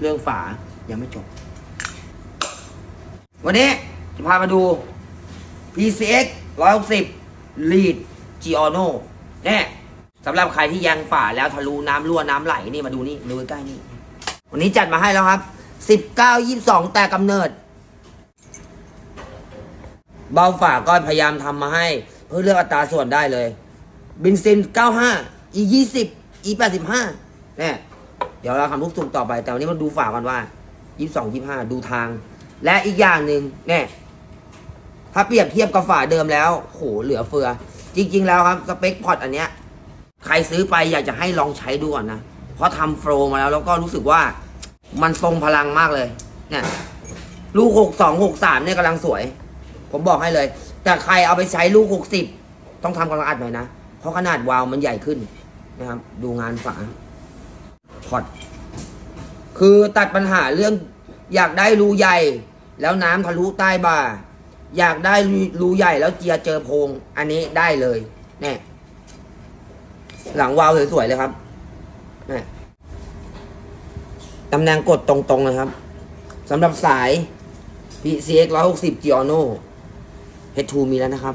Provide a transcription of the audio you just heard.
เรื่องฝายังไม่จบ วันนี้จะพามาดู PCX 160 Lead Giorno เนี่ยสำหรับใครที่ยังฝาแล้วทะลุน้ำรั่วน้ำไหลนี่มาดูนี่ดูใกล้นี่ วันนี้จัดมาให้แล้วครับ 19 22 แต่กำเนิด เบาฝาก็พยายามทำมาให้ เพื่อเลือกอัตราส่วนได้เลย บินซิน 95 e 20 e 85เนี่ย เดี๋ยวเราทำลูกสูบต่อไป แต่วันนี้มาดูฝากันว่า22 25ดูทาง และอีกอย่างหนึ่งเนี่ยถ้าเปรียบเทียบกับฝาเดิมแล้วโหเหลือเฟือ จริง ๆ แล้วครับสเปคพอร์ตอันเนี้ยใครซื้อไปอยากจะให้ลองใช้ดูก่อนนะ เพราะทำโฟลว์มาแล้วแล้วก็รู้สึกว่ามันทรงพลังมากเลย เนี่ย ลูก62 63เนี่ยกำลังสวย ผมบอกให้เลย แต่ใครเอาไปใช้ลูก60ต้องทำความสะอาดหน่อยนะ เพราะขนาดวาล์วมันใหญ่ขึ้นนะครับ ดูงานฝา พอตคือตัดปัญหาเรื่องอยากได้รูใหญ่ แล้วน้ำทะลุใต้บ่า อยากได้รูใหญ่แล้วเจียเจอโพง อันนี้ได้เลยเนี่ยหลังวาวสวยๆเลยครับเนี่ยตำแหน่งกดตรงๆเลยครับสำหรับสาย PCX 160 Giorno H2 มีแล้วนะครับ